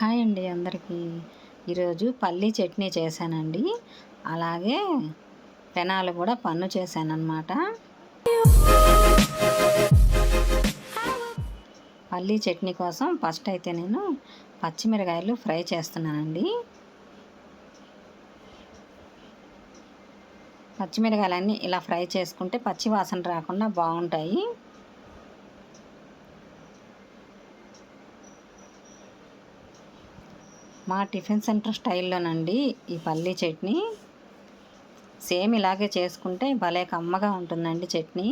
Hi అండి అందరికీ. ఈరోజు పల్లీ చట్నీ చేశానండి. అలాగే పెనాలు కూడా పన్ను చేశానన్నమాట. పల్లీ చట్నీ కోసం ఫస్ట్ అయితే నేను పచ్చిమిరకాయలు ఫ్రై చేస్తున్నానండి. పచ్చిమిరకాయలన్నీ ఇలా ఫ్రై చేసుకుంటే పచ్చి వాసన రాకుండా బాగుంటాయి. మా టిఫిన్ సెంటర్ స్టైల్లోనండి ఈ పల్లీ చట్నీ. సేమ్ ఇలాగే చేసుకుంటే భలే కమ్మగా ఉంటుందండి చట్నీ.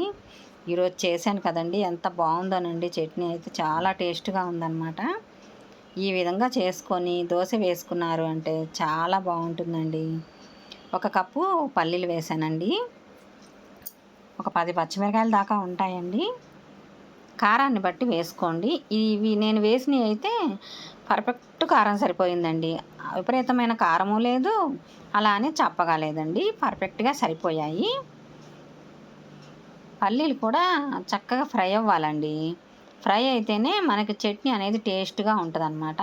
ఈరోజు చేశాను కదండి ఎంత బాగుందోనండి చట్నీ అయితే చాలా టేస్ట్గా ఉందన్నమాట. ఈ విధంగా చేసుకొని దోశ వేసుకున్నారు అంటే చాలా బాగుంటుందండి. ఒక కప్పు పల్లీలు వేసానండి. ఒక పది పచ్చిమిరకాయల దాకా ఉంటాయండి. కారాన్ని బట్టి వేసుకోండి. ఇవి నేను వేసినవి అయితే పర్ఫెక్ట్ కారం సరిపోయిందండి. విపరీతమైన కారము లేదు. అలా అని చప్పగా లేదండి పర్ఫెక్ట్గా సరిపోయాయి. పల్లీలు కూడా చక్కగా ఫ్రై అవ్వాలండి. ఫ్రై అయితేనే మనకి చట్నీ అనేది టేస్ట్గా ఉంటుందన్నమాట.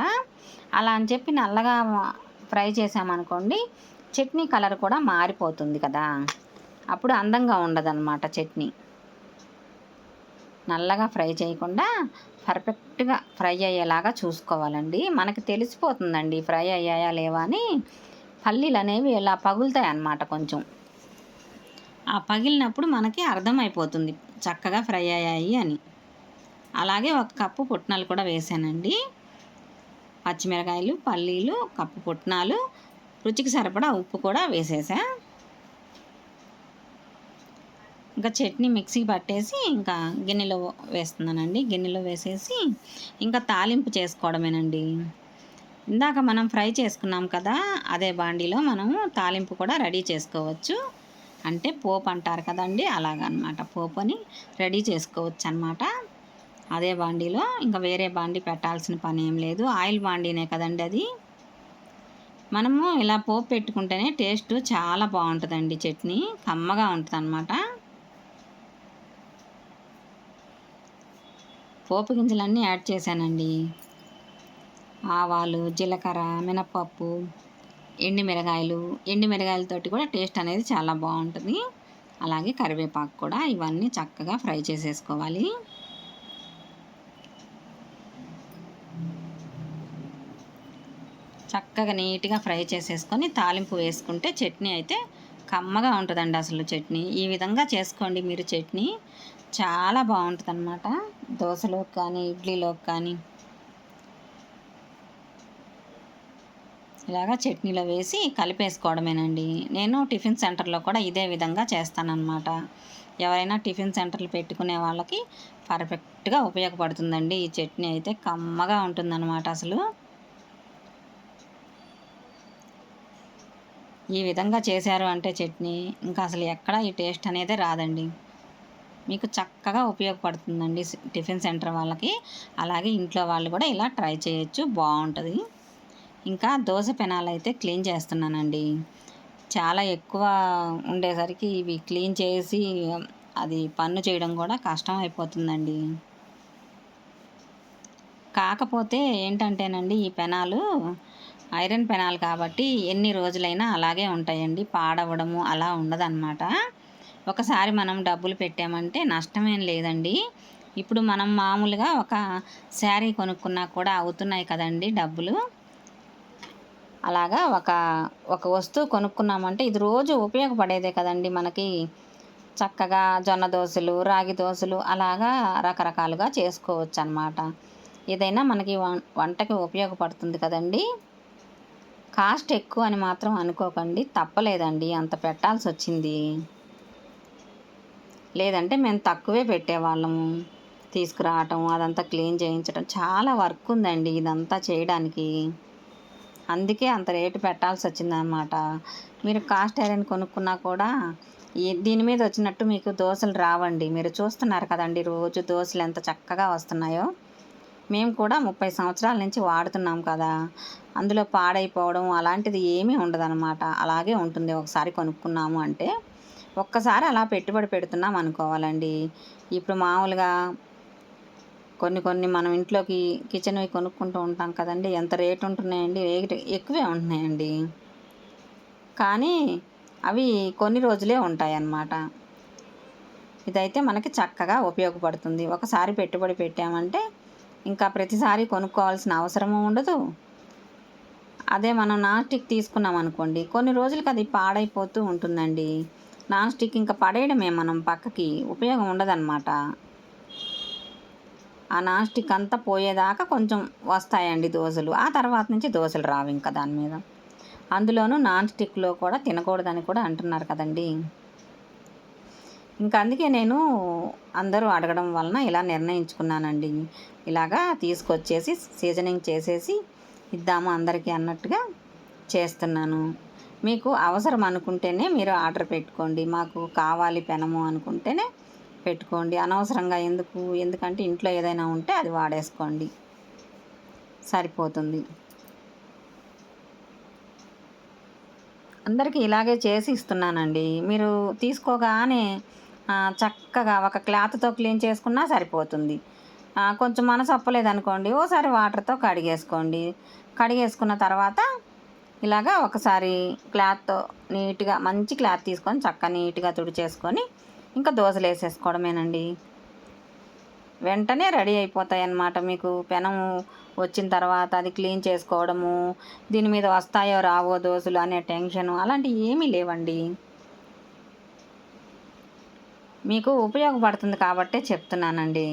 అలా అని చెప్పి నల్లగా ఫ్రై చేసామనుకోండి చట్నీ కలర్ కూడా మారిపోతుంది కదా. అప్పుడు అందంగా ఉండదన్నమాట చట్నీ. నల్లగా ఫ్రై చేయకుండా పర్ఫెక్ట్గా ఫ్రై అయ్యేలాగా చూసుకోవాలండి. మనకి తెలిసిపోతుందండి ఫ్రై అయ్యాయా లేవా అని. పల్లీలు అనేవి ఇలా పగులుతాయి అన్నమాట కొంచెం. ఆ పగిలినప్పుడు మనకి అర్థమైపోతుంది చక్కగా ఫ్రై అయ్యాయి అని. అలాగే ఒక కప్పు పుట్నాలు కూడా వేసానండి. పచ్చిమిరకాయలు పల్లీలు కప్పు పుట్నాలు రుచికి సరిపడా ఉప్పు కూడా వేసేసా. ఇంకా చట్నీ మిక్సీ పట్టేసి ఇంకా గిన్నెలో వేస్తున్నానండి. గిన్నెలో వేసేసి ఇంకా తాలింపు చేసుకోవడమేనండి. ఇందాక మనం ఫ్రై చేసుకున్నాం కదా అదే బాండీలో మనము తాలింపు కూడా రెడీ చేసుకోవచ్చు. అంటే పోపు అంటారు కదండి అలాగనమాట. పోపుని రెడీ చేసుకోవచ్చు అనమాట అదే బాండీలో ఇంకా వేరే బాండీ పెట్టాల్సిన పని ఏం లేదు. ఆయిల్ బాండీనే కదండి అది. మనము ఇలా పోపు పెట్టుకుంటేనే టేస్ట్ చాలా బాగుంటుందండి చట్నీ. కమ్మగా ఉంటుంది అనమాట పోపు గింజలన్నీ యాడ్ చేశానండి. ఆవాలు జీలకర్ర మినపప్పు ఎండి మిరగాయలు ఎండి మిరగాయలతోటి కూడా టేస్ట్ అనేది చాలా బాగుంటుంది. అలాగే కరివేపాకు కూడా ఇవన్నీ చక్కగా ఫ్రై చేసేసుకోవాలి. చక్కగా నీట్గా ఫ్రై చేసేసుకొని తాలింపు వేసుకుంటే చట్నీ అయితే కమ్మగా ఉంటుందండి అసలు చట్నీ. ఈ విధంగా చేసుకోండి మీరు చట్నీ. చాలా బాగుంటుంది అనమాట దోశలోకి కానీ ఇడ్లీలోకి కానీ. ఇలాగా చట్నీలో వేసి కలిపేసుకోవడమేనండి. నేను టిఫిన్ సెంటర్లో కూడా ఇదే విధంగా చేస్తానన్నమాట. ఎవరైనా టిఫిన్ సెంటర్లు పెట్టుకునే వాళ్ళకి పర్ఫెక్ట్గా ఉపయోగపడుతుందండి. ఈ చట్నీ అయితే కమ్మగా ఉంటుందన్నమాట అసలు. ఈ విధంగా చేశారు అంటే చట్నీ ఇంకా అసలు ఎక్కడ ఈ టేస్ట్ అనేది రాదండి. మీకు చక్కగా ఉపయోగపడుతుందండి టిఫిన్ సెంటర్ వాళ్ళకి. అలాగే ఇంట్లో వాళ్ళు కూడా ఇలా ట్రై చేయొచ్చు. బాగుంటుంది. ఇంకా దోశ పెనాలు అయితే క్లీన్ చేస్తున్నానండి. చాలా ఎక్కువ ఉండేసరికి ఇవి క్లీన్ చేసి అది పన్ను చేయడం కూడా కష్టం అయిపోతుందండి. కాకపోతే ఏంటంటేనండి ఈ పెనాలు ఐరన్ పెనాలు కాబట్టి ఎన్ని రోజులైనా అలాగే ఉంటాయండి. పాడవడము అలా ఉండదన్నమాట. ఒకసారి మనం డబ్బులు పెట్టామంటే నష్టమేం లేదండి. ఇప్పుడు మనం మామూలుగా ఒక శారీ కొనుక్కున్నా కూడా అవుతున్నాయి కదండి డబ్బులు. అలాగా ఒక ఒక వస్తువు కొనుక్కున్నామంటే ఇది రోజు ఉపయోగపడేదే కదండి మనకి. చక్కగా జొన్న దోశలు రాగి దోశలు అలాగా రకరకాలుగా చేసుకోవచ్చు అనమాట ఏదైనా మనకి వంటకి ఉపయోగపడుతుంది కదండి. కాస్ట్ ఎక్కువ అని మాత్రం అనుకోకండి తప్పలేదండి అంత పెట్టాల్సి వచ్చింది లేదంటే మేము తక్కువే పెట్టేవాళ్ళము. తీసుకురావటం అదంతా క్లీన్ చేయించడం చాలా వర్క్ ఉందండి ఇదంతా చేయడానికి. అందుకే అంత రేటు పెట్టాల్సి వచ్చిందనమాట మీరు కాస్ట్ ఐరన్ కొనుక్కున్నా కూడా దీని మీద వచ్చినట్టు మీకు దోశలు రావండి. మీరు చూస్తున్నారు కదండి రోజు దోశలు ఎంత చక్కగా వస్తున్నాయో. మేము కూడా ముప్పై సంవత్సరాల నుంచి వాడుతున్నాం కదా. అందులో పాడైపోవడం అలాంటిది ఏమీ ఉండదన్నమాట. అలాగే ఉంటుంది. ఒకసారి కొనుక్కున్నాము అంటే ఒక్కసారి అలా పెట్టుబడి పెడుతున్నాం అనుకోవాలండి. ఇప్పుడు మామూలుగా కొన్ని కొన్ని మనం ఇంట్లోకి కిచెన్వి కొనుక్కుంటూ ఉంటాం కదండి. ఎంత రేట్ ఉంటున్నాయండి? రేట్ ఎక్కువే ఉంటున్నాయండి. కానీ అవి కొన్ని రోజులే ఉంటాయి అన్నమాట ఇదైతే మనకి చక్కగా ఉపయోగపడుతుంది. ఒకసారి పెట్టుబడి పెట్టామంటే ఇంకా ప్రతిసారి కొనుక్కోవాల్సిన అవసరము ఉండదు. అదే మనం నాస్టిక్ తీసుకున్నాం అనుకోండి కొన్ని రోజులకి అది పాడైపోతూ ఉంటుందండి. నాన్ స్టిక్ ఇంకా పడేయడమే మనం పక్కకి ఉపయోగం ఉండదన్నమాట. ఆ నాన్ స్టిక్ అంతా పోయేదాకా కొంచెం వస్తాయండి దోశలు. ఆ తర్వాత నుంచి దోశలు రావు ఇంకా దాని మీద. అందులోనూ నాన్ స్టిక్లో కూడా తినకూడదని కూడా అంటున్నారు కదండి. ఇంకా అందుకే నేను అందరూ అడగడం వలన ఇలా నిర్ణయించుకున్నానండి. ఇలాగా తీసుకొచ్చేసి సీజనింగ్ చేసేసి ఇద్దాము అందరికీ అన్నట్టుగా చేస్తున్నాను. మీకు అవసరం అనుకుంటేనే మీరు ఆర్డర్ పెట్టుకోండి. మాకు కావాలి పెనము అనుకుంటేనే పెట్టుకోండి. అనవసరంగా ఎందుకు? ఎందుకంటే ఇంట్లో ఏదైనా ఉంటే అది వాడేసుకోండి. సరిపోతుంది. అందరికీ ఇలాగే చేసి ఇస్తున్నానండి. మీరు తీసుకోగానే చక్కగా ఒక క్లాత్తో క్లీన్ చేసుకున్నా సరిపోతుంది. కొంచెం మనసు అప్పలేదనుకోండి ఓసారి వాటర్తో కడిగేసుకోండి. కడిగేసుకున్న తర్వాత ఇలాగా ఒకసారి క్లాత్తో నీట్గా మంచి క్లాత్ తీసుకొని చక్క నీట్గా తుడిచేసుకొని ఇంకా దోశలు వేసేసుకోవడమేనండి. వెంటనే రెడీ అయిపోతాయి అన్నమాట మీకు. పెనం వచ్చిన తర్వాత అది క్లీన్ చేసుకోవడము దీని మీద వస్తాయో రావో దోశలు అనే టెన్షను అలాంటివి ఏమీ లేవండి. మీకు ఉపయోగపడుతుంది కాబట్టే చెప్తున్నానండి.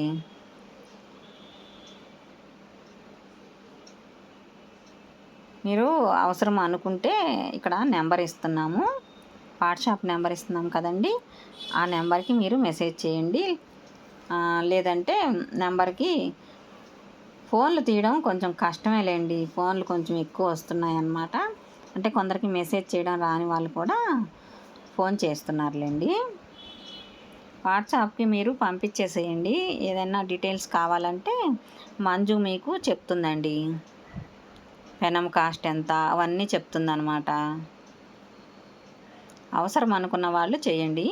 మీరు అవసరం అనుకుంటే ఇక్కడ నెంబర్ ఇస్తున్నాము. వాట్సాప్ నెంబర్ ఇస్తున్నాం కదండి. ఆ నెంబర్కి మీరు మెసేజ్ చేయండి. లేదంటే నెంబర్కి ఫోన్లు తీయడం కొంచెం కష్టమే లేండి. ఫోన్లు కొంచెం ఎక్కువ వస్తున్నాయి అన్నమాట. అంటే కొందరికి మెసేజ్ చేయడం రాని వాళ్ళు కూడా ఫోన్ చేస్తున్నారులేండి వాట్సాప్కి మీరు పంపించేసేయండి. ఏదైనా డీటెయిల్స్ కావాలంటే మంజు మీకు చెప్తుందండి. పెనం కాస్ట్ ఎంత? అవన్నీ చెప్తుందనమాట అవసరం అనుకున్న వాళ్ళు చేయండి.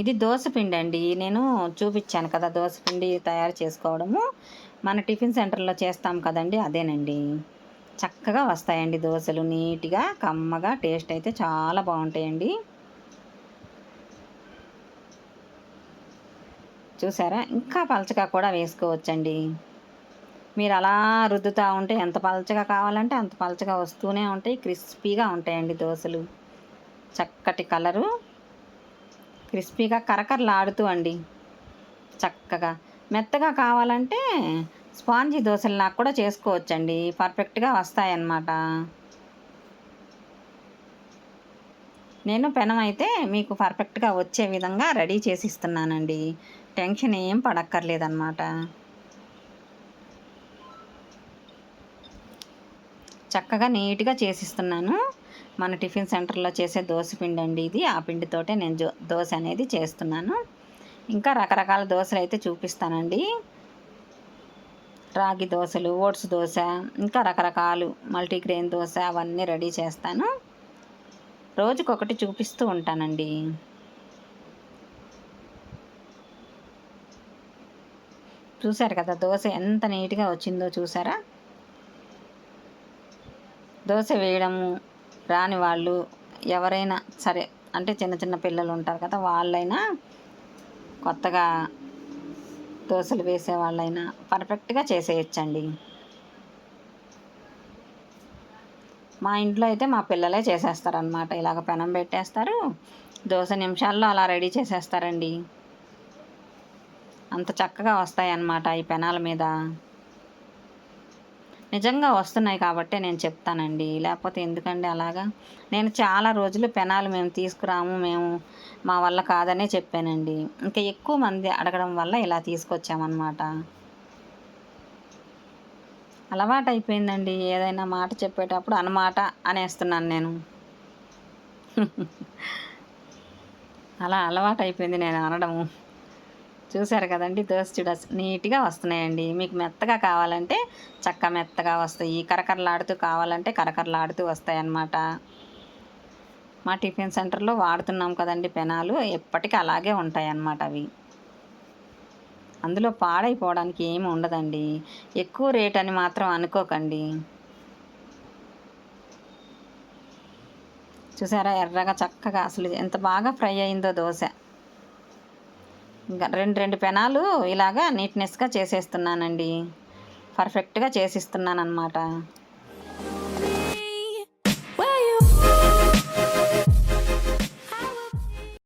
ఇది దోశపిండి అండి నేను చూపించాను కదా దోశపిండి తయారు చేసుకోవడము. మన టిఫిన్ సెంటర్లో చేస్తాం కదండి అదేనండి. చక్కగా వస్తాయండి దోశలు నీట్గా కమ్మగా టేస్ట్ అయితే చాలా బాగుంటాయండి. చూసారా? ఇంకా పలచగా కూడా వేసుకోవచ్చండి. మీరు అలా రుద్దుతూ ఉంటే ఎంత పలచగా కావాలంటే అంత పలచగా వస్తూనే ఉంటాయి. క్రిస్పీగా ఉంటాయండి దోశలు. చక్కటి కలరు. క్రిస్పీగా కరకరలాడుతూ అండి. చక్కగా. మెత్తగా కావాలంటే స్పాంజీ దోశలు నాకు కూడా చేసుకోవచ్చండి. పర్ఫెక్ట్గా వస్తాయన్నమాట. నేను పెనం అయితే మీకు పర్ఫెక్ట్గా వచ్చే విధంగా రెడీ చేసి ఇస్తున్నానండి. టెన్షన్ ఏం పడక్కర్లేదన్నమాట. చక్కగా నీట్గా చేసిస్తున్నాను. మన టిఫిన్ సెంటర్లో చేసే దోశ పిండి అండి ఇది. ఆ పిండితోటే నేను దోశ అనేది చేస్తున్నాను. ఇంకా రకరకాల దోశలు అయితే చూపిస్తానండి. రాగి దోశలు ఓట్స్ దోశ ఇంకా రకరకాలు మల్టీగ్రెయిన్ దోశ అవన్నీ రెడీ చేస్తాను. రోజుకొకటి చూపిస్తూ ఉంటానండి. చూసారు కదా దోశ ఎంత నీట్గా వచ్చిందో చూసారా దోశ వేయడము రాని వాళ్ళు ఎవరైనా సరే అంటే చిన్న చిన్న పిల్లలు ఉంటారు కదా వాళ్ళైనా కొత్తగా దోశలు వేసే వాళ్ళైనా పర్ఫెక్ట్గా చేసేయచ్చండి. మా ఇంట్లో అయితే మా పిల్లలే చేసేస్తారనమాట ఇలాగ పెనం పెట్టేస్తారు దోశ నిమిషాల్లో అలా రెడీ చేసేస్తారండి. అంత చక్కగా వస్తాయి అన్నమాట ఈ పెనాల మీద. నిజంగా వస్తున్నాయి కాబట్టే నేను చెప్తానండి. లేకపోతే ఎందుకండి అలాగా? నేను చాలా రోజులు పెనాలు మేము తీసుకురాము మేము మా వల్ల కాదనే చెప్పానండి. ఇంకా ఎక్కువ మంది అడగడం వల్ల ఇలా తీసుకొచ్చామన్నమాట. అలవాటు అయిపోయిందండి ఏదైనా మాట చెప్పేటప్పుడు అనమాట అనేస్తున్నాను నేను. అలా అలవాటు అయిపోయింది నేను అనడము. చూసారు కదండి దోశ చూడ నీట్గా వస్తున్నాయండి. మీకు మెత్తగా కావాలంటే చక్క మెత్తగా వస్తాయి. కరకరలాడుతూ కావాలంటే కరకరలాడుతూ వస్తాయి అన్నమాట మా టిఫిన్ సెంటర్లో వాడుతున్నాం కదండి పెనాలు. ఎప్పటికీ అలాగే ఉంటాయి అన్నమాట అవి. అందులో పాడైపోవడానికి ఏమి ఉండదండి. ఎక్కువ రేట్ అని మాత్రం అనుకోకండి. చూసారా? ఎర్రగా చక్కగా అసలు ఎంత బాగా ఫ్రై అయిందో దోశ. రెండు రెండు పెనాలు ఇలాగా నీట్నెస్గా చేసేస్తున్నానండి. పర్ఫెక్ట్గా చేసిస్తున్నాను అనమాట